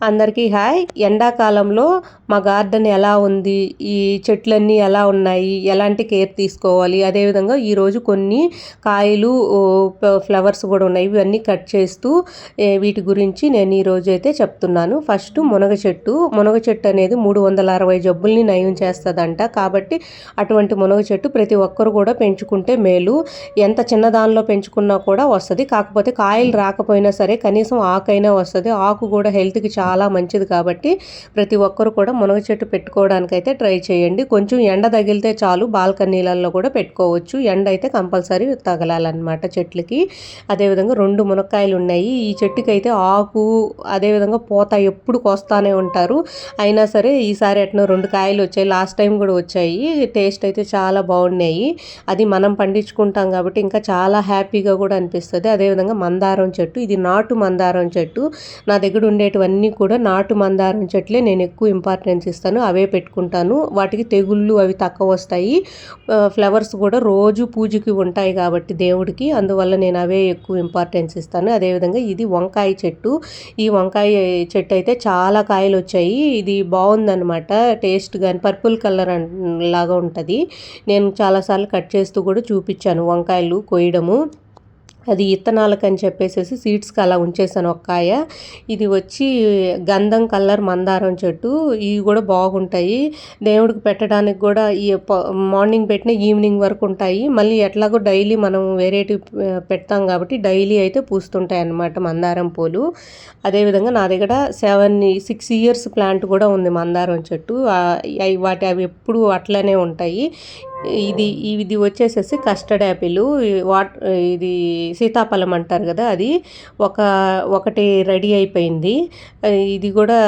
అందరికీ హాయ్. ఎండాకాలంలో మా గార్డెన్ ఎలా ఉంది? ఈ చెట్లన్నీ ఎలా ఉన్నాయి? ఎలాంటి కేర్ తీసుకోవాలి? అదేవిధంగా ఈరోజు కొన్ని కాయలు ఫ్లవర్స్ కూడా ఉన్నాయి. ఇవన్నీ కట్ చేస్తూ వీటి గురించి నేను ఈరోజు అయితే చెప్తున్నాను. ఫస్ట్ మునగ చెట్టు. మునగ చెట్టు అనేది మూడు వందల అరవై జబ్బుల్ని నయం చేస్తుందంట. కాబట్టి అటువంటి మునగ చెట్టు ప్రతి ఒక్కరు కూడా పెంచుకుంటే మేలు. ఎంత చిన్న దానిలో పెంచుకున్నా కూడా వస్తుంది. కాకపోతే కాయలు రాకపోయినా సరే కనీసం ఆకైనా వస్తుంది. ఆకు కూడా హెల్త్కి చాలా చాలా మంచిది కాబట్టి ప్రతి ఒక్కరు కూడా మునగ చెట్టు పెట్టుకోవడానికైతే ట్రై చేయండి. కొంచెం ఎండ తగిలితే చాలు బాల్కనీలలో కూడా పెట్టుకోవచ్చు. ఎండ అయితే కంపల్సరీ తగలాలన్నమాట చెట్లకి. అదేవిధంగా రెండు మునక్కాయలు ఉన్నాయి. ఈ చెట్టుకి అయితే ఆకు అదేవిధంగా పోత ఎప్పుడు కోస్తానే ఉంటారు. అయినా సరే ఈసారి ఎట్నో రెండు కాయలు వచ్చాయి. లాస్ట్ టైం కూడా వచ్చాయి. టేస్ట్ అయితే చాలా బాగున్నాయి. అది మనం పండించుకుంటాం కాబట్టి ఇంకా చాలా హ్యాపీగా కూడా అనిపిస్తుంది. అదేవిధంగా మందారం చెట్టు. ఇది నాటు మందారం చెట్టు. నా దగ్గర ఉండేటివన్నీ కూడా నాటు మందారం చెట్లే నేను ఎక్కువ ఇంపార్టెన్స్ ఇస్తాను. అవే పెట్టుకుంటాను. వాటికి తెగుళ్ళు అవి తక్కువ వస్తాయి. ఫ్లవర్స్ కూడా రోజు పూజకి ఉంటాయి కాబట్టి దేవుడికి. అందువల్ల నేను అవే ఎక్కువ ఇంపార్టెన్స్ ఇస్తాను. అదేవిధంగా ఇది వంకాయ చెట్టు. ఈ వంకాయ చెట్టు అయితే చాలా కాయలు వచ్చాయి. ఇది బాగుందనమాట టేస్ట్ కానీ పర్పుల్ కలర్ లాగా ఉంటుంది. నేను చాలాసార్లు కట్ చేస్తూ కూడా చూపించాను వంకాయలు కొయ్యడము అది ఇత్తనాలకు అని చెప్పేసి సీడ్స్కి అలా ఉంచేసాను ఒక్కాయ ఇది వచ్చి గంధం కలర్ మందారం చెట్టు. ఇవి కూడా బాగుంటాయి. దేవుడికి పెట్టడానికి కూడా ఈ మార్నింగ్ పెట్టిన ఈవినింగ్ వరకు ఉంటాయి. మళ్ళీ ఎట్లాగో డైలీ మనం వెరైటీ పెడతాం కాబట్టి డైలీ అయితే పూస్తుంటాయి అన్నమాట మందారం పూలు. అదేవిధంగా నా దగ్గర సెవెన్ సిక్స్ ఇయర్స్ ప్లాంట్ కూడా ఉంది మందారం చెట్టు. వాటి అవి ఎప్పుడు అట్లనే ఉంటాయి. ఇది ఇది వచ్చేసేసి కస్టర్డ్ యాపిల్ వాట్ ఇది సీతాఫలం అంటారు కదా అది. ఒక ఒకటి రెడీ అయిపోయింది. ఇది కూడా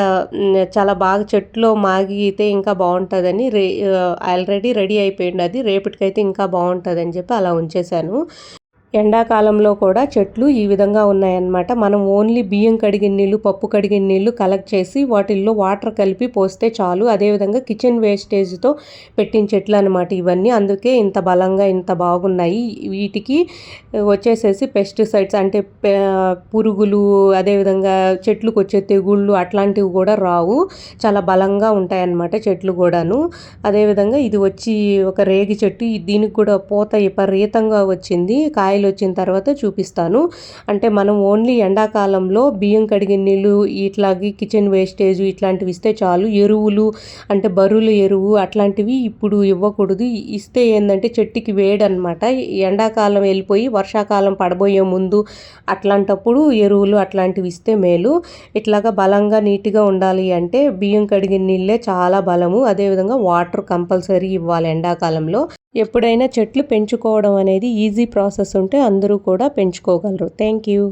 చాలా బాగా చెట్లో మాగితే ఇంకా బాగుంటుందని రే ఆల్రెడీ రెడీ అయిపోయింది అది. రేపటికైతే ఇంకా బాగుంటుందని చెప్పి అలా ఉంచేశాను. ఎండాకాలంలో కూడా చెట్లు ఈ విధంగా ఉన్నాయన్నమాట. మనం ఓన్లీ బియ్యం కడిగిన నీళ్ళు పప్పు కడిగిన నీళ్ళు కలెక్ట్ చేసి వాటిల్లో వాటర్ కలిపి పోస్తే చాలు. అదేవిధంగా కిచెన్ వేస్టేజ్తో పెట్టిన చెట్లు అనమాట ఇవన్నీ. అందుకే ఇంత బలంగా ఇంత బాగున్నాయి. వీటికి వచ్చేసేసి పెస్టిసైడ్స్ అంటే పురుగులు అదేవిధంగా చెట్లకు వచ్చే తెగుళ్ళు అట్లాంటివి కూడా రావు. చాలా బలంగా ఉంటాయన్నమాట చెట్లు కూడాను. అదేవిధంగా ఇది వచ్చి ఒక రేగి చెట్టు. దీనికి కూడా పూత విపరీతంగా వచ్చింది. కాయలు వచ్చిన తర్వాత చూపిస్తాను. అంటే మనం ఓన్లీ ఎండాకాలంలో బియ్యం కడిగిన నీళ్ళు ఇట్లాగే కిచెన్ వేస్టేజ్ ఇట్లాంటివి ఇస్తే చాలు. ఎరువులు అంటే బరువుల ఎరువు అట్లాంటివి ఇప్పుడు ఇవ్వకూడదు. ఇస్తే ఏంటంటే చెట్టుకి వేడనమాట. ఎండాకాలం వెళ్ళిపోయి వర్షాకాలం పడబోయే ముందు అట్లాంటప్పుడు ఎరువులు అట్లాంటివి ఇస్తే మేలు. ఇట్లాగా బలంగా నీట్గా ఉండాలి అంటే బియ్యం కడిగిన నీళ్ళే చాలా బలము. అదేవిధంగా వాటర్ కంపల్సరీ ఇవ్వాలి ఎండాకాలంలో. ఎప్పుడైనా చెట్లు పెంచుకోవడం అనేది ఈజీ ప్రాసెస్ ఉంటే అందరూ కూడా పెంచుకోగలరు. Thank you.